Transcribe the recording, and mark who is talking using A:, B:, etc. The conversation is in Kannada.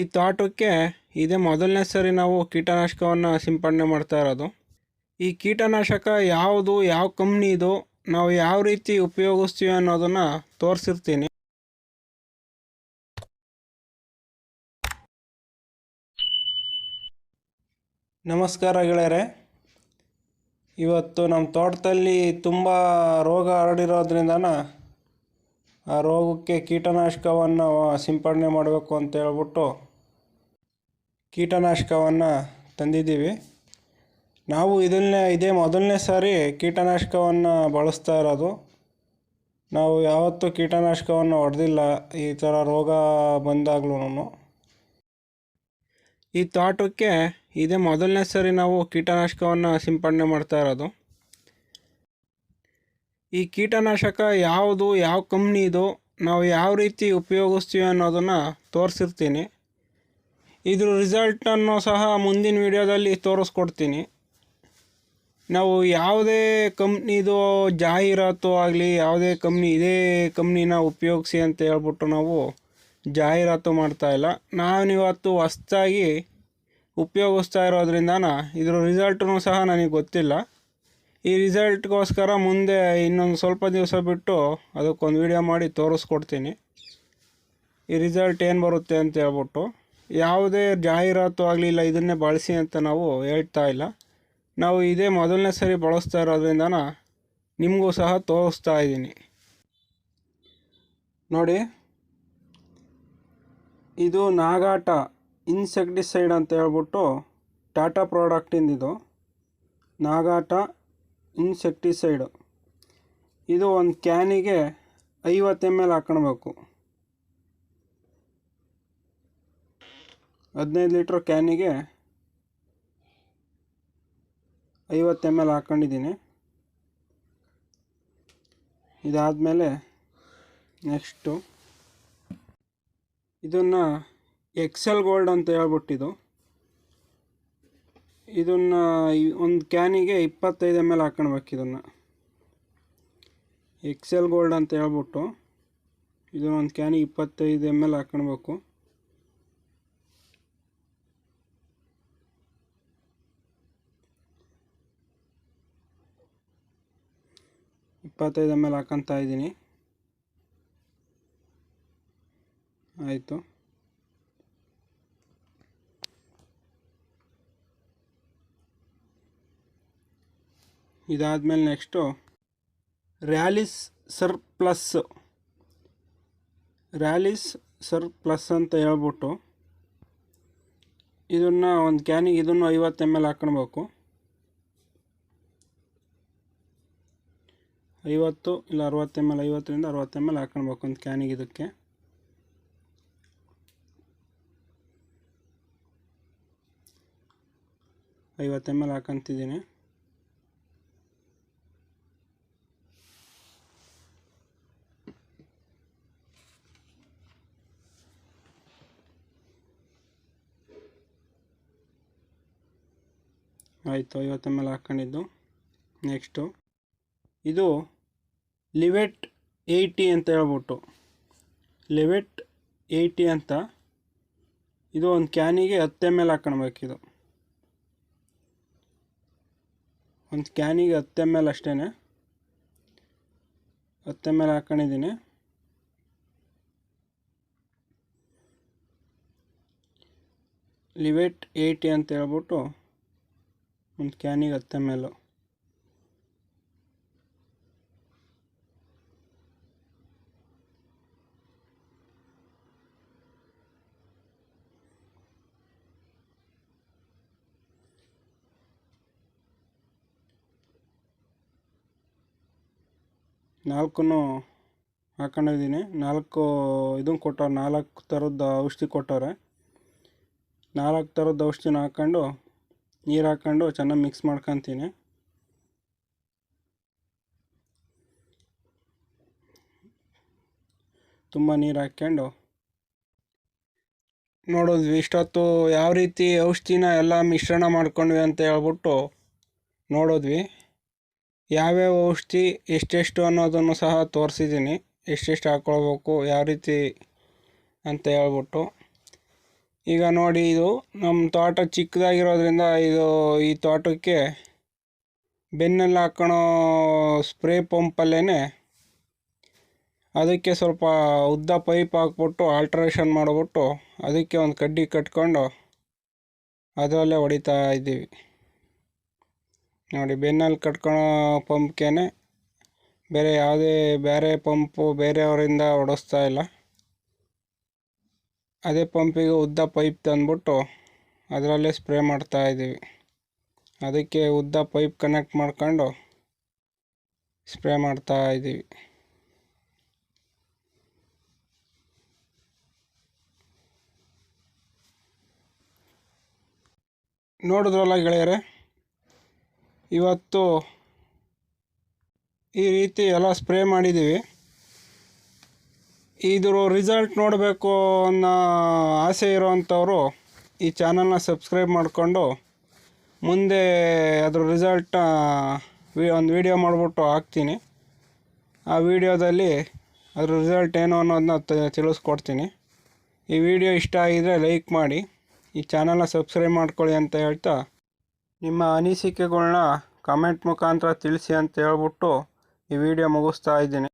A: ಈ ತೋಟಕ್ಕೆ ಇದೇ ಮೊದಲನೇ ಸರಿ ನಾವು ಕೀಟನಾಶಕವನ್ನು ಸಿಂಪಡಣೆ ಮಾಡ್ತಾ ಇರೋದು. ಈ ಕೀಟನಾಶಕ ಯಾವುದು, ಯಾವ ಕಂಪ್ನಿದು ನಾವು ಯಾವ ರೀತಿ ಉಪಯೋಗಿಸ್ತೀವಿ ಅನ್ನೋದನ್ನು ತೋರಿಸಿರ್ತೀನಿ. ನಮಸ್ಕಾರ ಗೆಳೆಯರೆ. ಇವತ್ತು ನಮ್ಮ ತೋಟದಲ್ಲಿ ತುಂಬ ರೋಗ ಹರಡಿರೋದ್ರಿಂದ ಆ ರೋಗಕ್ಕೆ ಕೀಟನಾಶಕವನ್ನು ಸಿಂಪಡಣೆ ಮಾಡಬೇಕು ಅಂತ ಹೇಳ್ಬಿಟ್ಟು ಕೀಟನಾಶಕವನ್ನು ತಂದಿದ್ದೀವಿ. ನಾವು ಇದನ್ನೇ, ಇದೇ ಮೊದಲನೇ ಸಾರಿ ಕೀಟನಾಶಕವನ್ನು ಬಳಸ್ತಾ ಇರೋದು. ನಾವು ಯಾವತ್ತೂ ಕೀಟನಾಶಕವನ್ನು ಹೊಡೆದಿಲ್ಲ, ಈ ಥರ ರೋಗ ಬಂದಾಗ್ಲೂ ಈ ತೋಟಕ್ಕೆ ಇದೇ ಮೊದಲನೇ ಸಾರಿ ನಾವು ಕೀಟನಾಶಕವನ್ನು ಸಿಂಪಡಣೆ ಮಾಡ್ತಾ ಇರೋದು. ಈ ಕೀಟನಾಶಕ ಯಾವುದು, ಯಾವ ಕಂಪ್ನಿದು ನಾವು ಯಾವ ರೀತಿ ಉಪಯೋಗಿಸ್ತೀವಿ ಅನ್ನೋದನ್ನು ತೋರಿಸಿರ್ತೀನಿ. ಇದ್ರ ರಿಸಲ್ಟನ್ನು ಸಹ ಮುಂದಿನ ವಿಡಿಯೋದಲ್ಲಿ ತೋರಿಸ್ಕೊಡ್ತೀನಿ. ನಾವು ಯಾವುದೇ ಕಂಪ್ನಿದು ಜಾಹೀರಾತು ಆಗಲಿ, ಯಾವುದೇ ಕಂಪ್ನಿ ಇದೇ ಕಂಪ್ನಿನ ಉಪಯೋಗಿಸಿ ಅಂತ ಹೇಳ್ಬಿಟ್ಟು ನಾವು ಜಾಹೀರಾತು ಮಾಡ್ತಾ ಇಲ್ಲ. ನಾನಿವತ್ತು ಹೊಸ್ದಾಗಿ ಉಪಯೋಗಿಸ್ತಾ ಇರೋದ್ರಿಂದ ಇದ್ರ ರಿಸಲ್ಟೂ ಸಹ ನನಗೆ ಗೊತ್ತಿಲ್ಲ. ಈ ರಿಸಲ್ಟ್ಗೋಸ್ಕರ ಮುಂದೆ ಇನ್ನೊಂದು ಸ್ವಲ್ಪ ದಿವಸ ಬಿಟ್ಟು ಅದಕ್ಕೊಂದು ವಿಡಿಯೋ ಮಾಡಿ ತೋರಿಸ್ಕೊಡ್ತೀನಿ. ಈ ರಿಸಲ್ಟ್ ಏನು ಬರುತ್ತೆ ಅಂತ ಹೇಳ್ಬಿಟ್ಟು. ಯಾವುದೇ ಜಾಹೀರಾತು ಆಗಲಿಲ್ಲ, ಇದನ್ನೇ ಬಳಸಿ ಅಂತ ನಾವು ಹೇಳ್ತಾ ಇಲ್ಲ. ನಾವು ಇದೇ ಮೊದಲನೇ ಸರಿ ಬಳಸ್ತಾ ಇರೋದ್ರಿಂದ ನಿಮಗೂ ಸಹ ತೋರಿಸ್ತಾ ಇದ್ದೀನಿ. ನೋಡಿ, ಇದು ನಾಗಾಟ ಇನ್ಸೆಕ್ಟಿಸೈಡ್ ಅಂತ ಹೇಳ್ಬಿಟ್ಟು ಟಾಟಾ ಪ್ರಾಡಕ್ಟಿಂದಿದು ನಾಗಾಟ ಇನ್ಸೆಕ್ಟಿಸೈಡು. ಇದು ಒಂದು ಕ್ಯಾನಿಗೆ ಐವತ್ತು ಎಂ ಎಲ್ ಹಾಕೊಳ್ಬೇಕು ಹದಿನೈದು ಲೀಟ್ರ್ ಕ್ಯಾನಿಗೆ ಐವತ್ತು ಎಂ ಎಲ್ ಹಾಕ್ಕೊಂಡಿದ್ದೀನಿ. ಇದಾದಮೇಲೆ ನೆಕ್ಸ್ಟು ಇದನ್ನು ಎಕ್ಸೆಲ್ ಗೋಲ್ಡ್ ಅಂತ ಹೇಳ್ಬಿಟ್ಟಿದ್ದು. ಇದನ್ನು ಒಂದು ಕ್ಯಾನಿಗೆ ಇಪ್ಪತ್ತೈದು ಎಂ ಎಲ್ ಹಾಕ್ಕೊಳ್ಬೇಕು ಇದನ್ನು. ಎಕ್ಸೆಲ್ ಗೋಲ್ಡ್ ಅಂತ ಹೇಳ್ಬಿಟ್ಟು ಇದನ್ನು ಒಂದು ಕ್ಯಾನಿಗೆ ಇಪ್ಪತ್ತೈದು ಎಂ ಎಲ್ ಹಾಕ್ಕೊಳ್ಬೇಕು. ಇಪ್ಪತ್ತೈದು ಎಂ ಎಲ್ ಹಾಕೊತಾ ಇದ್ದೀನಿ. ಆಯಿತು. ಇದಾದಮೇಲೆ next Rallis sir plus. Rallis sir plus ಅಂತ ಹೇಳ್ಬಿಟ್ಟು ಇದನ್ನು ಒಂದು ಕ್ಯಾನಿಗೆ ಇದನ್ನು ಐವತ್ತು ಎಂ ಎಲ್ ಹಾಕ್ಕೊಳ್ಬೇಕು. ಐವತ್ತು ಇಲ್ಲ ಅರವತ್ತು ಎಂ ಎಲ್ ಐವತ್ತರಿಂದ ಅರವತ್ತು ಎಂ ಎಲ್ ಹಾಕೊಳ್ಬೇಕು ಒಂದು ಕ್ಯಾನಿಗೆ ಇದಕ್ಕೆ. ಐವತ್ತು ಎಂ ಎಲ್ ಹಾಕೊಂತಿದ್ದೀನಿ. ಆಯಿತು, ಐವತ್ತು ಎಂ ಎಲ್ ಹಾಕ್ಕೊಂಡಿದ್ದು ನೆಕ್ಸ್ಟು ಇದು ಲಿವೆಟ್ ಏಯ್ಟಿ ಅಂತ ಹೇಳ್ಬಿಟ್ಟು. ಲಿವೆಟ್ ಏಯ್ಟಿ ಅಂತ. ಇದು ಒಂದು ಕ್ಯಾನಿಗೆ ಹತ್ತು ಎಂ ಎಲ್ ಹಾಕ್ಕೊಳ್ಬೇಕಿದು ಒಂದು ಕ್ಯಾನಿಗೆ ಹತ್ತು ಎಂ ಎಲ್ ಅಷ್ಟೇ ಹತ್ತು ಎಂ ಎಲ್ ಹಾಕ್ಕೊಂಡಿದ್ದೀನಿ ಲಿವೆಟ್ ಏಯ್ಟಿ ಅಂತ ಹೇಳ್ಬಿಟ್ಟು ಒಂದು ಕ್ಯಾನಿಗೆ ಹತ್ತು ಎಂ ಎಲ್ ನಾಲ್ಕು ಹಾಕೊಂಡಿದ್ದೀನಿ. ನಾಲ್ಕು ಇದು ಕೊಟ್ಟವ್ರೆ, ನಾಲ್ಕು ಥರದ ಔಷಧಿ ಕೊಟ್ಟವ್ರೆ. ನಾಲ್ಕು ಥರದ ಔಷಧಿನ ಹಾಕ್ಕೊಂಡು, ನೀರು ಹಾಕ್ಕೊಂಡು ಚೆನ್ನಾಗಿ ಮಿಕ್ಸ್ ಮಾಡ್ಕೊತೀನಿ. ತುಂಬ ನೀರು ಹಾಕ್ಕೊಂಡು. ನೋಡಿದ್ವಿ, ಇಷ್ಟೊತ್ತು ಯಾವ ರೀತಿ ಔಷಧಿನ ಎಲ್ಲ ಮಿಶ್ರಣ ಮಾಡ್ಕೊಂಡ್ವಿ ಅಂತ ಹೇಳ್ಬಿಟ್ಟು ನೋಡಿದ್ವಿ. ಯಾವ್ಯಾವ ಔಷಧಿ ಎಷ್ಟೆಷ್ಟು ಅನ್ನೋದನ್ನು ಸಹ ತೋರಿಸಿದ್ದೀನಿ. ಎಷ್ಟೆಷ್ಟು ಹಾಕ್ಕೊಳ್ಬೇಕು ಯಾವ ರೀತಿ ಅಂತ ಹೇಳ್ಬಿಟ್ಟು. ಈಗ ನೋಡಿ, ಇದು ನಮ್ಮ ತೋಟ ಚಿಕ್ಕದಾಗಿರೋದ್ರಿಂದ ಇದು ಈ ತೋಟಕ್ಕೆ ಬೆನ್ನಲ್ಲಿ ಹಾಕ್ಕೊಳೋ ಸ್ಪ್ರೇ ಪಂಪಲ್ಲೇ ಅದಕ್ಕೆ ಸ್ವಲ್ಪ ಉದ್ದ ಪೈಪ್ ಹಾಕ್ಬಿಟ್ಟು, ಆಲ್ಟ್ರೇಷನ್ ಮಾಡಿಬಿಟ್ಟು, ಅದಕ್ಕೆ ಒಂದು ಕಡ್ಡಿ ಕಟ್ಕೊಂಡು ಅದರಲ್ಲೇ ಹೊಡಿತಾ ಇದ್ದೀವಿ. ನೋಡಿ, ಬೆನ್ನಲ್ಲಿ ಕಟ್ಕೊಳೋ ಪಂಪ್ಗೇನೆ ಬೇರೆ ಯಾವುದೇ, ಬೇರೆ ಪಂಪು ಬೇರೆಯವರಿಂದ ಹೊಡೆಸ್ತಾ ಇಲ್ಲ. ಅದೇ ಪಂಪಿಗೆ ಉದ್ದ ಪೈಪ್ ತಂದ್ಬಿಟ್ಟು ಅದರಲ್ಲೇ ಸ್ಪ್ರೇ ಮಾಡ್ತಾ ಇದ್ದೀವಿ. ಅದಕ್ಕೆ ಉದ್ದ ಪೈಪ್ ಕನೆಕ್ಟ್ ಮಾಡ್ಕೊಂಡು ಸ್ಪ್ರೇ ಮಾಡ್ತಾ ಇದ್ದೀವಿ. ನೋಡಿದ್ರಲ್ಲ ಗೆಳೆಯರೆ? ಇವತ್ತು ಈ ರೀತಿ ಎಲ್ಲ ಸ್ಪ್ರೇ ಮಾಡಿದ್ದೀವಿ. ಇದ್ರ ರಿಸಲ್ಟ್ ನೋಡಬೇಕು ಅನ್ನೋ ಆಸೆ ಇರೋವಂಥವ್ರು ಈ ಚಾನಲ್ನ ಸಬ್ಸ್ಕ್ರೈಬ್ ಮಾಡಿಕೊಂಡು ಮುಂದೆ ಅದ್ರ ರಿಸಲ್ಟ್ನ ಒಂದು ವಿಡಿಯೋ ಮಾಡಿಬಿಟ್ಟು ಹಾಕ್ತೀನಿ. ಆ ವಿಡಿಯೋದಲ್ಲಿ ಅದ್ರ ರಿಸಲ್ಟ್ ಏನು ಅನ್ನೋದನ್ನ ತಿಳಿಸ್ಕೊಡ್ತೀನಿ. ಈ ವಿಡಿಯೋ ಇಷ್ಟ ಆಗಿದರೆ ಲೈಕ್ ಮಾಡಿ, ಈ ಚಾನಲ್ನ ಸಬ್ಸ್ಕ್ರೈಬ್ ಮಾಡ್ಕೊಳ್ಳಿ ಅಂತ ಹೇಳ್ತಾ ನಿಮ್ಮ ಅನಿಸಿಕೆಗಳ್ನ ಕಮೆಂಟ್ ಮುಖಾಂತರ ತಿಳಿಸಿ ಅಂತ ಹೇಳ್ಬಿಟ್ಟು ಈ ವಿಡಿಯೋ ಮುಗಿಸ್ತಾ ಇದ್ದೀನಿ.